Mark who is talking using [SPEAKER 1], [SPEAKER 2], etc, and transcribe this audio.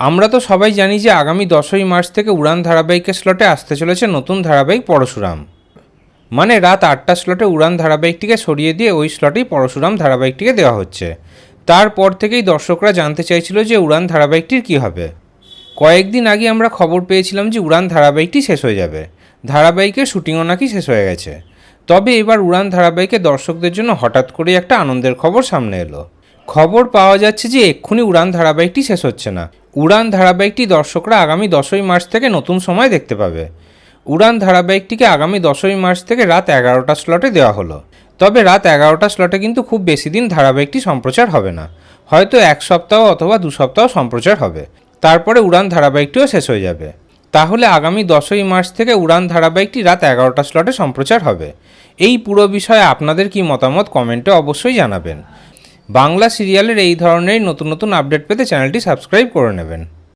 [SPEAKER 1] আমরা তো সবাই জানি যে আগামী দশই মার্চ থেকে উড়ান ধারাবাহিকের স্লটে আসতে চলেছে নতুন ধারাবাহিক পরশুরাম। মানে রাত আটটা স্লটে উড়ান ধারাবাহিকটিকে সরিয়ে দিয়ে ওই স্লটেই পরশুরাম ধারাবাহিকটিকে দেওয়া হচ্ছে। তারপর থেকেই দর্শকরা জানতে চাইছিল যে উড়ান ধারাবাহিকটির কী হবে। কয়েকদিন আগে আমরা খবর পেয়েছিলাম যে উড়ান ধারাবাহিকটি শেষ হয়ে যাবে। ধারাবাহিকের শুটিংও নাকি শেষ হয়ে গেছে। তবে এবার উড়ান ধারাবাহিকে দর্শকদের জন্য হঠাৎ করে একটা আনন্দের খবর সামনে এলো। খবর পাওয়া যাচ্ছে যে এক্ষুনি উড়ান ধারাবাহিকটি শেষ হচ্ছে না। উড়ান ধারাবাহিকটি দর্শকরা আগামী দশই মার্চ থেকে নতুন সময় দেখতে পাবে। উড়ান ধারাবাহিকটিকে আগামী দশই মার্চ থেকে রাত এগারোটা স্লটে দেওয়া হলো। তবে রাত এগারোটা স্লটে কিন্তু খুব বেশি দিন ধারাবাহিকটি সম্প্রচার হবে না। হয়তো এক সপ্তাহ অথবা দু সপ্তাহ সম্প্রচার হবে। তারপরে উড়ান ধারাবাহিকটিও শেষ হয়ে যাবে। তাহলে আগামী দশই মার্চ থেকে উড়ান ধারাবাহিকটি রাত এগারোটা স্লটে সম্প্রচার হবে। এই পুরো বিষয়ে আপনাদের কি মতামত কমেন্টে অবশ্যই জানাবেন। বাংলা সিরিয়ালের এই ধরনের নতুন নতুন আপডেট পেতে চ্যানেলটি সাবস্ক্রাইব করে নেবেন।